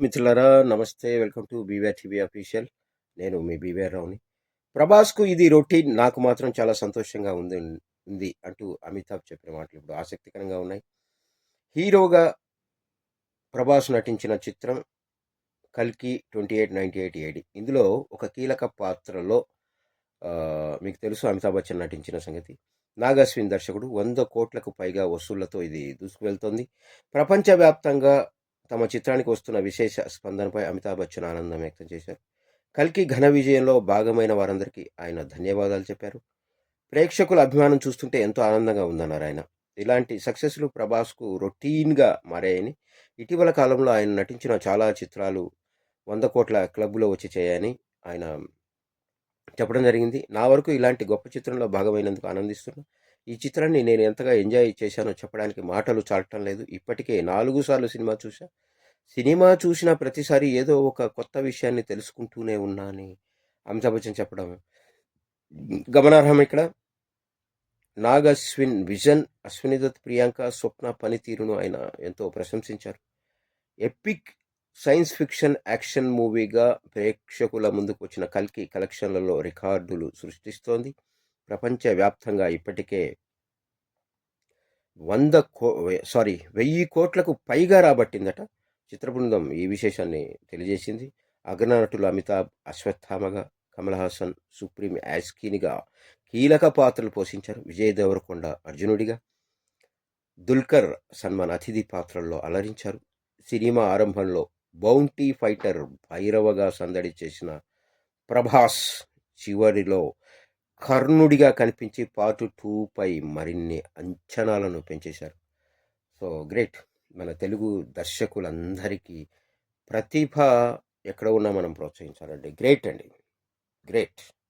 మిత్రులారా నమస్తే. Welcome to BVR TV official. నేను మీ బీవీఆర్ రావుని ప్రభాస్కు ఇది రొటీన్. నాకు మాత్రం చాలా సంతోషంగా ఉంది ఉంది అంటూ అమితాబ్ చెప్పిన మాటలు ఇప్పుడు ఆసక్తికరంగా ఉన్నాయి. హీరోగా ప్రభాస్ నటించిన చిత్రం కల్కి twenty eight ninety eight AD. ఇందులో ఒక కీలక పాత్రలో మీకు తెలుసు అమితాబ్ బచ్చన్ నటించిన సంగతి. నాగస్విన్ దర్శకుడు వంద కోట్లకు పైగా వసూళ్ళతో ఇది దూసుకువెళ్తోంది. ప్రపంచవ్యాప్తంగా తమ చిత్రానికి వస్తున్న విశేష స్పందనపై అమితాబ్ బచ్చన్ ఆనందం వ్యక్తం చేశారు. కల్కి ఘన విజయంలో భాగమైన వారందరికీ ఆయన ధన్యవాదాలు చెప్పారు. ప్రేక్షకుల అభిమానం చూస్తుంటే ఎంతో ఆనందంగా ఉందన్నారు ఆయన. ఇలాంటి సక్సెస్లు ప్రభాస్కు రొటీన్గా మారాయని ఇటీవల కాలంలో ఆయన నటించిన చాలా చిత్రాలు వంద కోట్ల క్లబ్లో వచ్చి చేయని ఆయన చెప్పడం జరిగింది. నా వరకు ఇలాంటి గొప్ప చిత్రంలో భాగమైనందుకు ఆనందిస్తున్నా. ఈ చిత్రాన్ని నేను ఎంతగా ఎంజాయ్ చేశానో చెప్పడానికి మాటలు చాలటం లేదు. ఇప్పటికే నాలుగు సార్లు సినిమా చూసా సినిమా చూసిన ప్రతిసారి ఏదో ఒక కొత్త విషయాన్ని తెలుసుకుంటూనే ఉన్నా అని అమితాబ్ బచ్చన్ చెప్పడం. గమనార్హం ఇక్కడ. నాగ్ అశ్విన్ విజన్ అశ్వినిదత్ ప్రియాంక స్వప్న పనితీరును ఆయన ఎంతో ప్రశంసించారు. ఎపిక్ సైన్స్ ఫిక్షన్ యాక్షన్ మూవీగా ప్రేక్షకుల ముందుకు వచ్చిన కల్కి కలెక్షన్లలో రికార్డులు సృష్టిస్తోంది. ప్రపంచవ్యాప్తంగా ఇప్పటికే వంద కో సారీ వెయ్యి కోట్లకు పైగా రాబట్టిందట చిత్ర బృందం ఈ విశేషాన్ని తెలియజేసింది. అగ్రనటులు అమితాబ్ అశ్వత్థామగా కమల్ హాసన్ సుప్రీం యాస్కీనిగా కీలక పాత్రలు పోషించారు. విజయ్ దేవరకొండ అర్జునుడిగా. దుల్కర్ సన్మాన్ అతిథి పాత్రల్లో అలరించారు. సినిమా ఆరంభంలో బౌంటీ ఫైటర్ భైరవగా సందడి చేసిన ప్రభాస్ చివరిలో కర్ణుడిగా కనిపించి పార్ట్ టూపై మరిన్ని అంచనాలను పెంచేశారు. So great. మన తెలుగు దర్శకులందరికీ ప్రతిభ ఎక్కడ ఉన్నా మనం ప్రోత్సహించాలండి. గ్రేట్ అండి. గ్రేట్.